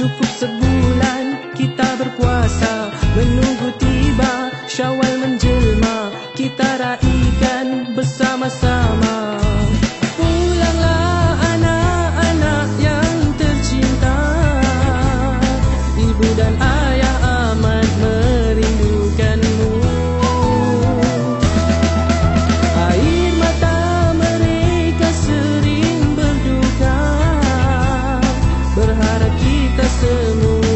cukup sebulan kita berpuasa. Menunggu tiba Syawal menjelma. Kita raikan bersama-sama. Tá kita semua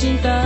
cinta